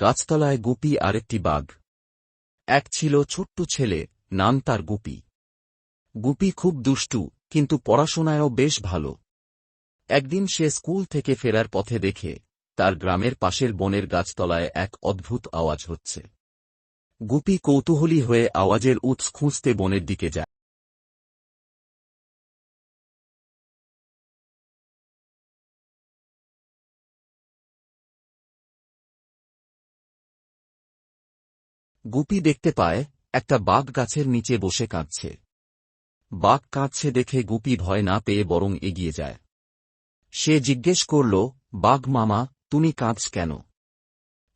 গাছতলায় গুপি আর একটি বাঘ। এক ছিল ছোট্ট ছেলে, নাম তার গুপি। গুপি খুব দুষ্টু, কিন্তু পড়াশোনায়ও বেশ ভালো। একদিন সে স্কুল থেকে ফেরার পথে দেখে, তার গ্রামের পাশের বনের গাছতলায় এক অদ্ভুত আওয়াজ হচ্ছে। গুপি কৌতূহলী হয়ে আওয়াজের উৎস খুঁজতে বনের দিকে যায়। গুপি দেখতে পায়, একটা বাঘ গাছের নিচে বসে কাঁদছে। বাঘ কাঁদছে দেখে গুপি ভয় না পেয়ে বরং এগিয়ে যায়। সে জিজ্ঞেস করল, বাঘ মামা, তুমি কাঁদছ কেন?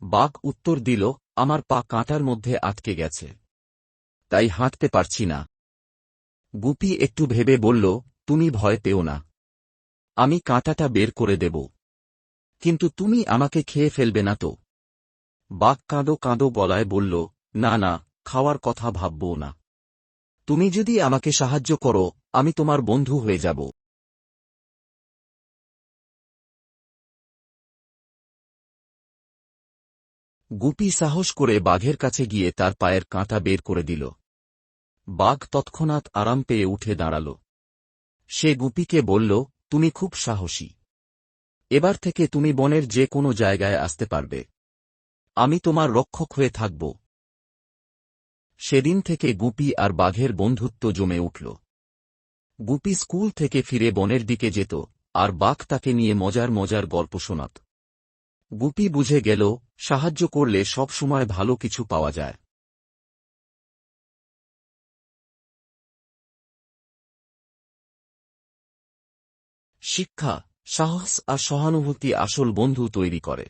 বাঘ উত্তর দিল, আমার পা কাঁটার মধ্যে আটকে গেছে। তাই হাঁটতে পারছি না। গুপি একটু ভেবে বলল, তুমি ভয় পেও না। আমি কাঁটাটা বের করে দেব। কিন্তু তুমি আমাকে খেয়ে ফেলবে না তো? বাঘ কাঁদো কাঁদো গলায় বলল না না, খাওয়ার কথা ভাববো না। তুমি যদি আমাকে সাহায্য করো, আমি তোমার বন্ধু হয়ে যাব। গুপি সাহস করে বাঘের কাছে গিয়ে তার পায়ের কাঁটা বের করে দিল। বাঘ তৎক্ষণাৎ আরাম পেয়ে উঠে দাঁড়াল। সে গুপিকে বলল, তুমি খুব সাহসী। এবার থেকে তুমি বনের যে কোনো জায়গায় আসতে পারবে। আমি তোমার রক্ষক হয়ে থাকব। সেদিন থেকে গুপি আর বাঘের বন্ধুত্ব জমে উঠল। গুপি স্কুল থেকে ফিরে বনের দিকে যেত, আর বাঘ তাকে নিয়ে মজার মজার গল্প শোনাত। গুপি বুঝে গেল, সাহায্য করলে সব সময় ভালো কিছু পাওয়া যায়। শিক্ষা, সাহস আর সহানুভূতি আসল বন্ধু তৈরি করে।